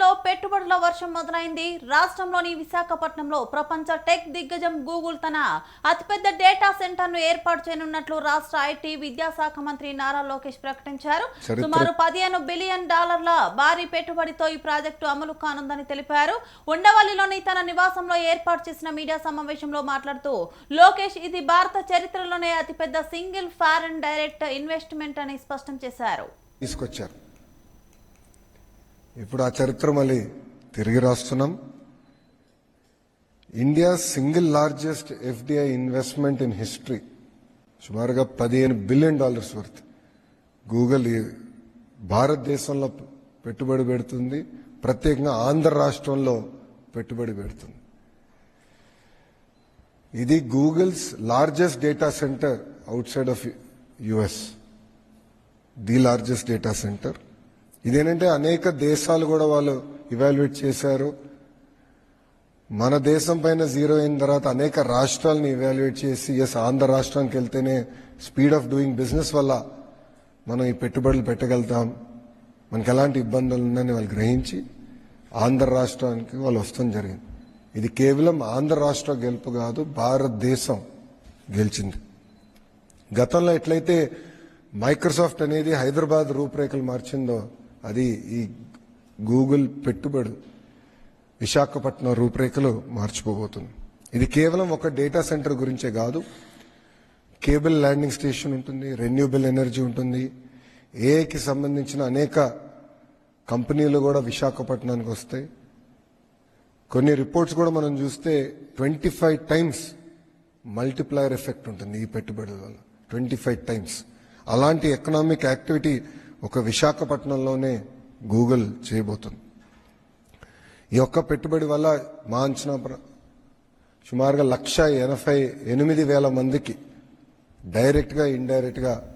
లో పెట్టుబడుల వర్షం మొదలైంది. రాష్ట్రంలోని విశాఖపట్నంలో ప్రపంచ టెక్ దిగ్గజం గూగుల్ తన అతిపెద్ద డేటా సెంటర్ను ఏర్పాటు చేయనున్నట్లు రాష్ట్ర ఐటీ విద్యాశాఖ మంత్రి నారా లోకేష్ ప్రకటించారు. సుమారు పదిహేను బిలియన్ డాలర్ల భారీ పెట్టుబడితో ఈ ప్రాజెక్టు అమలు కానుందని తెలిపారు. ఉండవల్లిలోని తన నివాసంలో ఏర్పాటు చేసిన మీడియా సమావేశంలో మాట్లాడుతూ లోకేష్ ఇది భారత చరిత్రలోనే అతిపెద్ద సింగిల్ ఫారెన్ డైరెక్ట్ ఇన్వెస్ట్మెంట్ అని స్పష్టం చేశారు. తీసుకొచ్చారు. ఇప్పుడు ఆ చరిత్ర మళ్ళీ తిరిగి రాస్తున్నాం. India single largest FDI investment in history. సుమారుగా పదిహేను బిలియన్ డాలర్స్ వర్త్. గూగుల్ భారతదేశంలో పెట్టుబడి పెడుతుంది. ప్రత్యేకంగా ఆంధ్ర రాష్ట్రంలో పెట్టుబడి పెడుతుంది. ఇది Google's largest data center outside of US the largest data center. ఇదేంటంటే అనేక దేశాలు కూడా వాళ్ళు ఇవాల్యుయేట్ చేశారు. మన దేశం పైన జీరో అయిన తర్వాత అనేక రాష్ట్రాలను ఇవాల్యుయేట్ చేసి ఎస్ ఆంధ్ర రాష్ట్రానికి వెళ్తేనే స్పీడ్ ఆఫ్ డూయింగ్ బిజినెస్ వల్ల మనం ఈ పెట్టుబడులు పెట్టగలుగుతాం. మనకి ఎలాంటి ఇబ్బందులు ఉన్నాయని వాళ్ళు గ్రహించి ఆంధ్ర రాష్ట్రానికి వాళ్ళు వస్తాం జరిగింది. ఇది కేవలం ఆంధ్ర రాష్ట్ర గెలుపు కాదు భారతదేశం గెలిచింది. గతంలో ఎట్లయితే మైక్రోసాఫ్ట్ అనేది హైదరాబాద్ రూపురేఖలు మార్చిందో అది ఈ గూగుల్ పెట్టుబడి విశాఖపట్నం రూపురేఖలు మార్చిపోబోతుంది. ఇది కేవలం ఒక డేటా సెంటర్ గురించే కాదు. కేబుల్ ల్యాండింగ్ స్టేషన్ ఉంటుంది రెన్యూబుల్ ఎనర్జీ ఉంటుంది. ఏఐకి సంబంధించిన అనేక కంపెనీలు కూడా విశాఖపట్నానికి వస్తాయి. కొన్ని రిపోర్ట్స్ కూడా మనం చూస్తే twenty five times multiplier effect ఉంటుంది ఈ పెట్టుబడుల వల్ల. Twenty five times. అలాంటి ఎకనామిక్ యాక్టివిటీ ఒక విశాఖపట్నంలోనే గూగుల్ చేయబోతుంది. ఈ ఒక్క పెట్టుబడి వల్ల మా అంచనా ప్ర- సుమారుగా లక్ష ఎనభై ఎనిమిది వేల మందికి డైరెక్ట్గా ఇండైరెక్ట్గా